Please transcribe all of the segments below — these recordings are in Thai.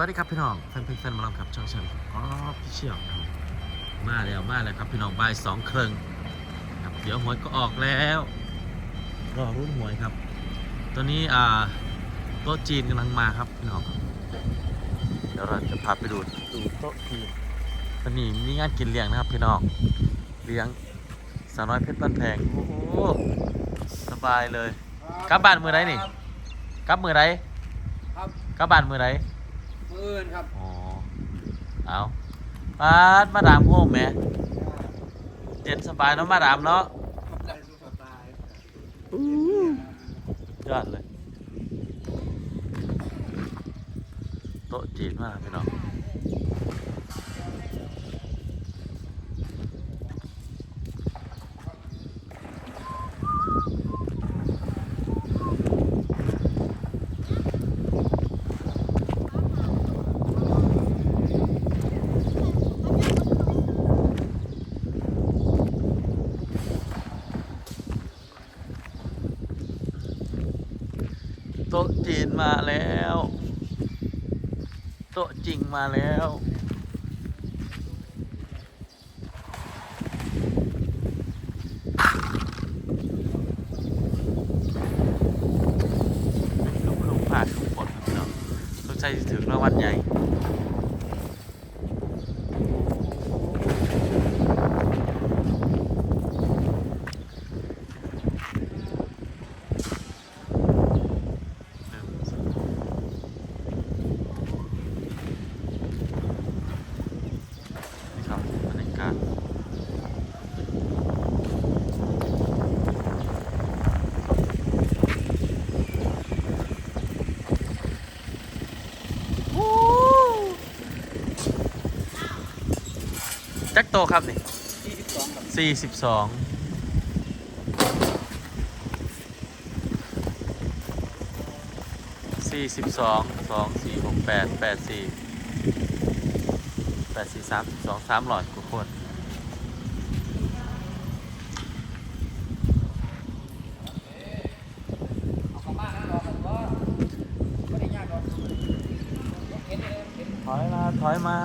วัสดีครับพี่น้องแฟนเพลงแฟนหมาลำครับช่องฉันอ๋อพี่เชี่ยวนะครับมาแล้วมาแล้วครับพี่น้องบ่ายสองครึ่งครับเดี๋ยวหวยก็ออกแล้วรอรุ่นหวยครับ ตอนนี้อ่าโต๊ะจีนกำลังมาครับพี่น้องครับเดี๋ยวเราจะพาไปดูดูโต๊ะจีนตอนนี้มีงานกินเลี้ยงนะครับพี่น้องเลี้ยงสาวน้อยเพชรบ้านแพงโอ้โหสบายเลยกลับบ้านมื้อใดนี่กลับมือไรครับกลับบ้านมือไร มืออื่นครับอ๋อเอาปาดมาดามโฮมแหม่เย็นสบายเนาะมาดามเนาะได้สุขภาพยอดเลยโต๊ะจีนมากพี่น้อง โต๊ะจีนมาแล้ว โต๊ะจริงมาแล้ว ลูกลูกผ่านทุกคนครับพี่น้องสงสัยจถึงรางวัลใหญ่ หนึ่งสองนี่ครับบรรยากาศ จักโตครับนี่ที่สิบสองครับสี่สิบสองสี่สิบสองสองสี่หกแปดแปดสี่แปดสี่สามสิบสองสามหลอดกว่าคนเอาเข้ามานะรอกันว่าไม่ได้ยากหรอกเห็นเลยเห็นถอยมา ถอยมา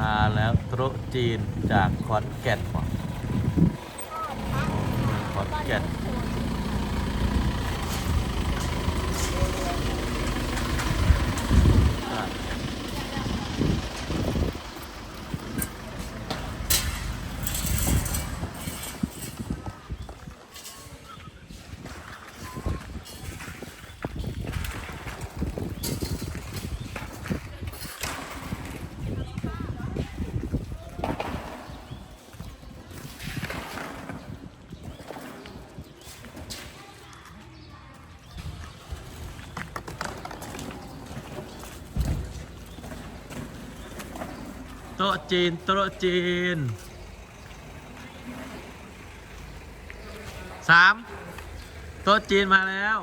มาแล้วโต๊ะจีนจากขอนแก่นว่ะขอนแก่น โต๊ะจีนโต๊ะจีนสามโต๊ะจีนมาแล้ว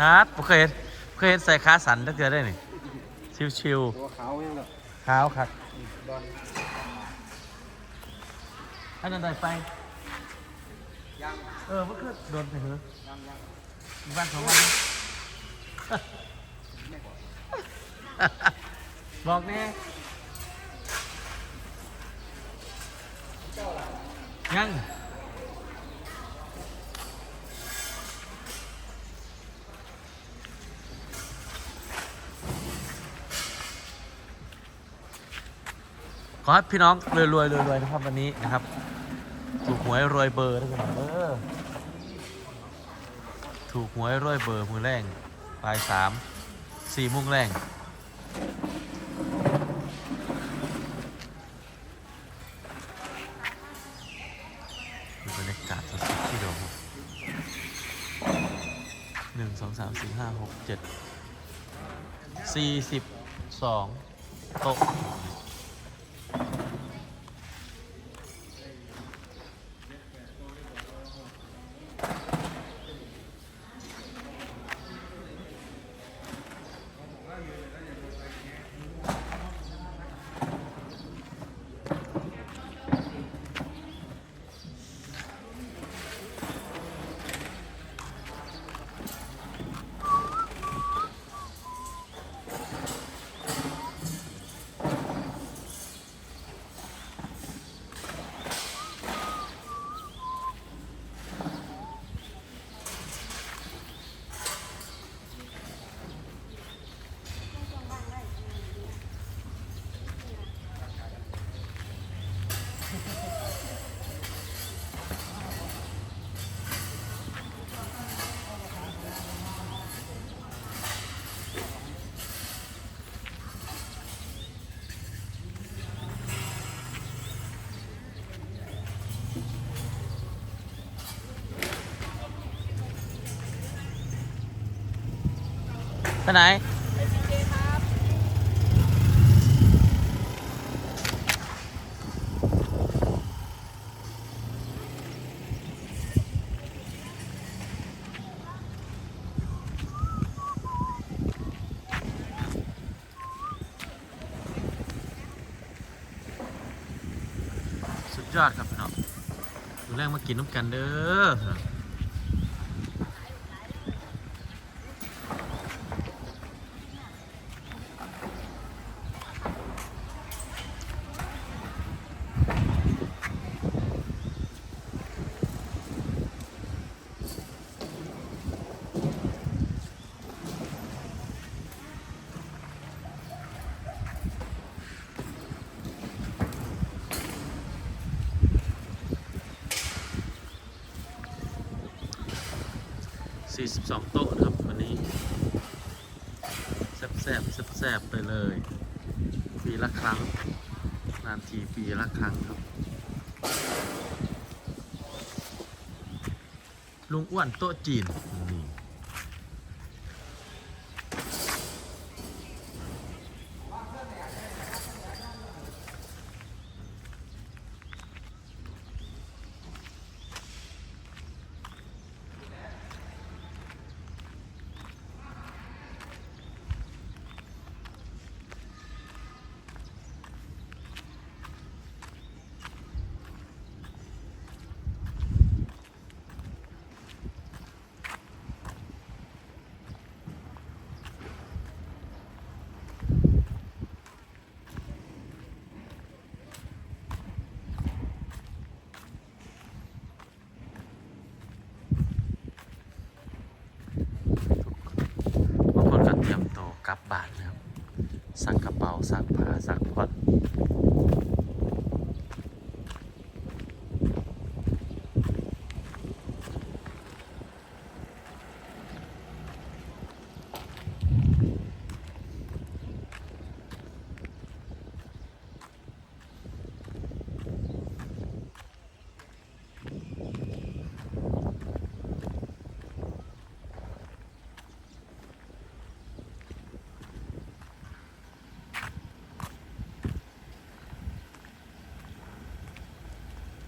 อาร์ตเคยเห็นเคยเห็นใส่ขาสันตั้งเกิดได้นี่ชิวตัวขาวยังแบบๆขาวครับบอลอันนั้นได้ไปยัง เออมันคือโดนไปเหรอวันสองวันบอกแน่ยังขอให้พี่น้องรวยรวยรวยรวยนะครับวันนี้นะครับ ถูกหวยรวยเบอร์ด้วยกันเออถูกหวยรวยเบอร์มือแรงปลายสามสี่มุ่งแรงดูบรรยากาศสดๆที่เดียวครับหนึ่งสองสามสี่ห้าหกเจ็ดสี่สิบสองโต๊ะ ไปไหนไปพีเจครับสุดยอดครับพี่น้องดูแรงมากินน้ำกันเด้อ 42 โต๊ะนะครับวันนี้แซบแซบแซบแซ่บๆไปเลย ปีละครั้ง นานทีปีละครั้งครับ ลุงอ้วนโต๊ะจีนนี่ บางคนก็เตรียมโตวกลับบ้านนะครับ สักกระเป๋าสักผ้าสักผ่อน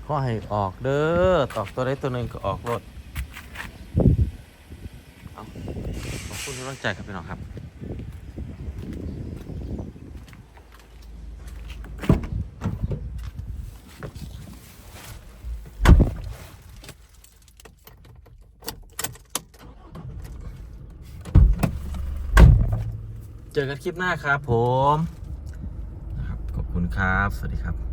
ก็ให้ออกเด้อตอกตัวใดตัวหนึ่งก็ออกรถเอาขอบคุณที่ร่างใจครับพี่น้องครับเจอกันคลิปหน้าครับผมนะครับขอบคุณครับ สวัสดีครับ